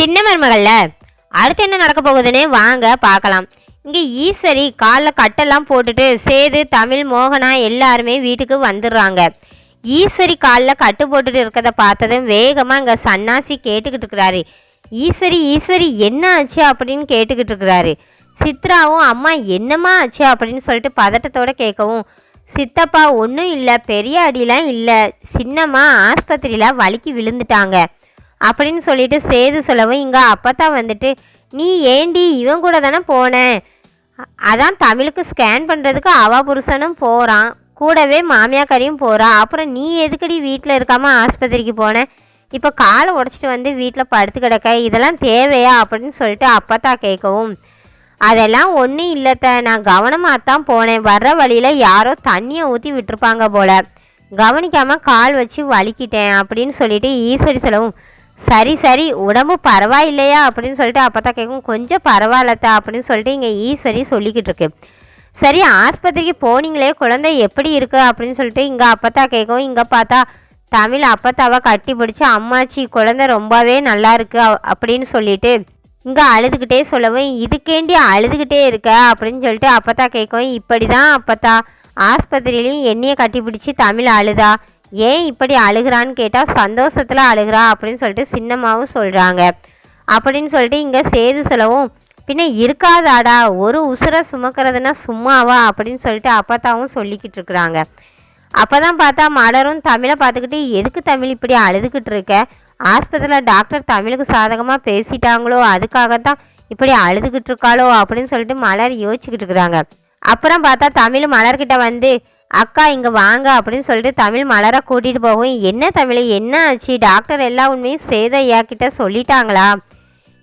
சின்ன மருமகள்ல. அடுத்து என்ன நடக்க போகுதுன்னு வாங்க பார்க்கலாம். இங்கே ஈஸ்வரி காலில் கட்டெல்லாம் போட்டுட்டு சேது தமிழ் மோகனா எல்லாருமே வீட்டுக்கு வந்துடுறாங்க. ஈஸ்வரி காலில் கட்டு போட்டுட்டு இருக்கிறத பார்த்ததும் வேகமாக இங்கே சன்னாசி கேட்டுக்கிட்டு இருக்கிறாரு. ஈஸ்வரி ஈஸ்வரி என்ன ஆச்சு அப்படின்னு கேட்டுக்கிட்டு இருக்கிறாரு. சித்ராவும் அம்மா என்னம்மா ஆச்சு? அப்படின்னு சொல்லிட்டு பதட்டத்தோட கேட்கவும் சித்தப்பா ஒன்றும் இல்லை பெரிய அடிலாம் இல்லை. சின்னம்மா ஆஸ்பத்திரியில் வலிக்கு விழுந்துட்டாங்க. அப்படின்னு சொல்லிட்டு சேது சொல்லவும் இங்கே அப்பத்தான் வந்துட்டு நீ ஏண்டி இவன் கூட தானே போனேன் அதான் தமிழுக்கு ஸ்கேன் பண்ணுறதுக்கு அவ புருஷனும் போகிறான் கூடவே மாமியாக்காரியும் போகிறா அப்புறம் நீ எதுக்கடி வீட்டில் இருக்காமல் ஆஸ்பத்திரிக்கு போன? இப்போ காலை உடச்சிட்டு வந்து வீட்டில் படுத்து கிடக்க. இதெல்லாம் தேவையா? அப்படின்னு சொல்லிட்டு அப்பத்தா கேட்கவும் அதெல்லாம் ஒன்றும் இல்லைத்த. நான் கவனமாக தான் போனேன். வர்ற வழியில் யாரோ தண்ணியை ஊற்றி விட்டுருப்பாங்க போல. கவனிக்காமல் கால் வச்சு வலிக்கிட்டேன். அப்படின்னு சொல்லிட்டு ஈஸ்வரி சொல்லவும் சரி சரி உடம்பு பரவாயில்லையா அப்படின்னு சொல்லிட்டு அப்பதான் கேட்கும் கொஞ்சம் பரவாயில்லத்தா அப்படின்னு சொல்லிட்டு இங்கே ஈஸ்வரி சொல்லிக்கிட்டு இருக்கு. சரி ஆஸ்பத்திரிக்கு போனீங்களே குழந்தை எப்படி இருக்கு அப்படின்னு சொல்லிட்டு இங்கே அப்பத்தா கேட்கும் இங்கே பார்த்தா தமிழ் அப்பத்தாவை கட்டி பிடிச்சி அம்மாச்சி குழந்தை ரொம்பவே நல்லா இருக்கு அ- அப்படின்னு சொல்லிட்டு இங்கே அழுதுகிட்டே சொல்லவும் இதுக்கேண்டி அழுதுகிட்டே இருக்க? அப்படின்னு சொல்லிட்டு அப்பத்தா கேட்கும் இப்படி தான் அப்பத்தா ஆஸ்பத்திரியிலையும் எண்ணெயை கட்டி பிடிச்சி தமிழ் அழுதா? ஏன் இப்படி அழுகுறான்னு கேட்டால் சந்தோஷத்தில் அழுகுறா அப்படின்னு சொல்லிட்டு சின்னம்மாவும் சொல்கிறாங்க அப்படின்னு சொல்லிட்டு இங்கே சேது சொல்லவும் பின்ன இருக்காதாடா ஒரு உசுரை சுமக்கிறதுனா சும்மாவா? அப்படின்னு சொல்லிட்டு அப்பத்தாவும் சொல்லிக்கிட்டு இருக்கிறாங்க. அப்போ தான் பார்த்தா மலரும் தமிழை பார்த்துக்கிட்டு எதுக்கு தமிழ் இப்படி அழுதுகிட்டு இருக்க? ஆஸ்பத்திரியில் டாக்டர் தமிழுக்கு சாதகமாக பேசிட்டாங்களோ அதுக்காகத்தான் இப்படி அழுதுகிட்டு இருக்காளோ? அப்படின்னு சொல்லிட்டு மலர் யோசிச்சுக்கிட்டு இருக்கிறாங்க. அப்புறம் பார்த்தா தமிழ் மலர்கிட்ட வந்து அக்கா இங்கே வாங்க அப்படின்னு சொல்லிட்டு தமிழ் மலரை கூட்டிகிட்டு போகும் என்ன தமிழ்? என்ன ஆச்சு? டாக்டர் எல்லா உண்மையும் சேதையா கிட்ட சொல்லிட்டாங்களா?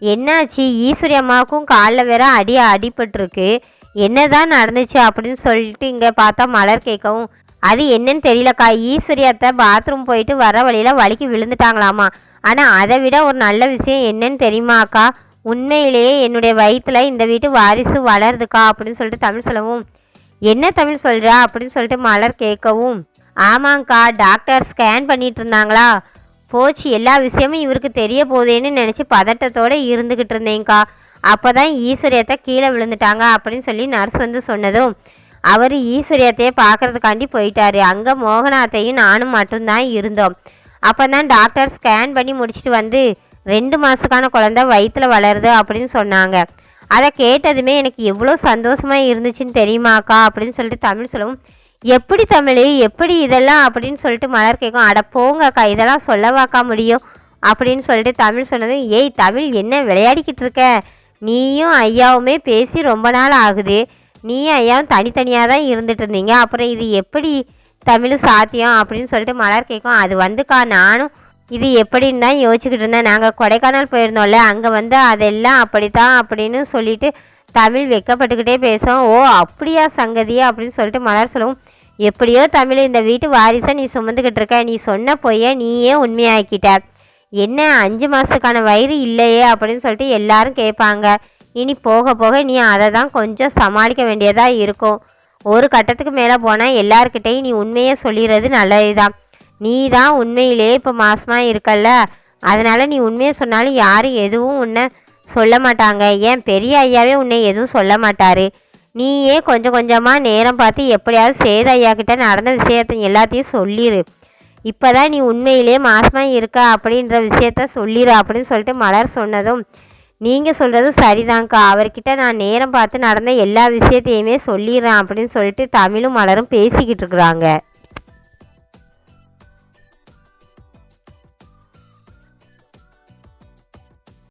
என்னாச்சு ஈஸ்வரி அம்மாவுக்கும் காலில் வேற அடி அடிபட்டிருக்கு. என்னதான் நடந்துச்சு? அப்படின்னு சொல்லிட்டு இங்கே பார்த்தா மலர் கேட்கவும் அது என்னன்னு தெரியலக்கா. ஈஸ்வரி அத்தை பாத்ரூம் போயிட்டு வர வழியில் வலிக்கு விழுந்துட்டாங்களாமா? ஆனால் அதை விட ஒரு நல்ல விஷயம் என்னன்னு தெரியுமாக்கா உண்மையிலேயே என்னுடைய வயிற்றில் இந்த வீட்டு வாரிசு வளருதுக்கா? அப்படின்னு சொல்லிட்டு தமிழ் சொல்லவும் என்ன தமிழ் சொல்கிறா அப்படின்னு சொல்லிட்டு மலர் கேட்கவும் ஆமாங்க்கா டாக்டர் ஸ்கேன் பண்ணிட்டு இருந்தாங்களா? போச்சு எல்லா விஷயமும் இவருக்கு தெரிய போதேன்னு நினச்சி பதட்டத்தோடு இருந்துக்கிட்டு இருந்தேங்க்கா அப்போ தான் ஈஸ்வரியத்தை கீழே விழுந்துட்டாங்க அப்படின்னு சொல்லி நர்ஸ் வந்து சொன்னதும் அவர் ஈஸ்வரியத்தையே பார்க்கறதுக்காண்டி போயிட்டாரு. அங்கே மோகனாத்தையும் நானும் மட்டும்தான் இருந்தோம். அப்போ தான் டாக்டர் ஸ்கேன் பண்ணி முடிச்சுட்டு வந்து ரெண்டு மாதக்கான குழந்தை வயிற்றில் வளருது அப்படின்னு சொன்னாங்க. அதை கேட்டதுமே எனக்கு எவ்வளோ சந்தோஷமாக இருந்துச்சுன்னு தெரியுமாக்கா அப்படின்னு சொல்லிட்டு தமிழ் சொல்லவும் எப்படி தமிழ்? எப்படி இதெல்லாம்? அப்படின்னு சொல்லிட்டு மலர் கேட்கும் அட போங்கக்கா இதெல்லாம் சொல்லவாக்கா முடியும்? அப்படின்னு சொல்லிட்டு தமிழ் சொன்னதும் ஏய் தமிழ் என்ன விளையாடிக்கிட்டு இருக்க? நீயும் ஐயாவுமே பேசி ரொம்ப நாள் ஆகுது. நீயும் ஐயாவும் தனித்தனியாக தான் இருந்துட்டு இருந்தீங்க. அப்புறம் இது எப்படி தமிழ் சாத்தியம்? அப்படின்னு சொல்லிட்டு மலர் கேட்கும் அது வந்துக்கா நானும் இது எப்படின்னு தான் யோசிச்சுக்கிட்டு இருந்தேன். நாங்கள் கொடைக்கானல் போயிருந்தோம்ல அங்கே வந்து அதெல்லாம் அப்படித்தான் அப்படின்னு சொல்லிட்டு தமிழ் வெக்கப்பட்டுக்கிட்டே பேசுவோம். ஓ அப்படியா சங்கதியா அப்படின்னு சொல்லிட்டு மலர் சொல்லவும் எப்படியோ தமிழ் இந்த வீட்டு வாரிசை நீ சுமந்துக்கிட்டு இருக்க. நீ சொன்ன பொய்ய நீயே உண்மையாக்கிட்ட. என்ன அஞ்சு மாதத்துக்கான வயிறு இல்லையே அப்படின்னு சொல்லிட்டு எல்லாரும் கேட்பாங்க. இனி போக போக நீ அதை தான் கொஞ்சம் சமாளிக்க வேண்டியதாக இருக்கும். ஒரு கட்டத்துக்கு மேலே போனால் எல்லாருக்கிட்டையும் நீ உண்மையை சொல்லிடுறது நல்லதுதான். நீ தான் உண்மையிலேயே இப்போ மாசமாக இருக்கல்ல. அதனால் நீ உண்மையை சொன்னாலும் யாரும் எதுவும் உன்னை சொல்ல மாட்டாங்க. ஏன் பெரிய ஐயாவே உன்னை எதுவும் சொல்ல மாட்டாரு. நீயே கொஞ்சம் கொஞ்சமாக நேரம் பார்த்து எப்படியாவது சேத ஐயா கிட்ட நடந்த விஷயத்த எல்லாத்தையும் சொல்லிடு இப்போ தான் நீ உண்மையிலேயே மாசமாக இருக்க அப்படின்ற விஷயத்த சொல்லிடு அப்படின்னு சொல்லிட்டு மலர் சொன்னதும் நீங்கள் சொல்கிறதும் சரிதாங்க்கா அவர்கிட்ட நான் நேரம் பார்த்து நடந்த எல்லா விஷயத்தையுமே சொல்லிடுறேன் அப்படின்னு சொல்லிட்டு தமிழும் மலரும் பேசிக்கிட்டு இருக்கிறாங்க.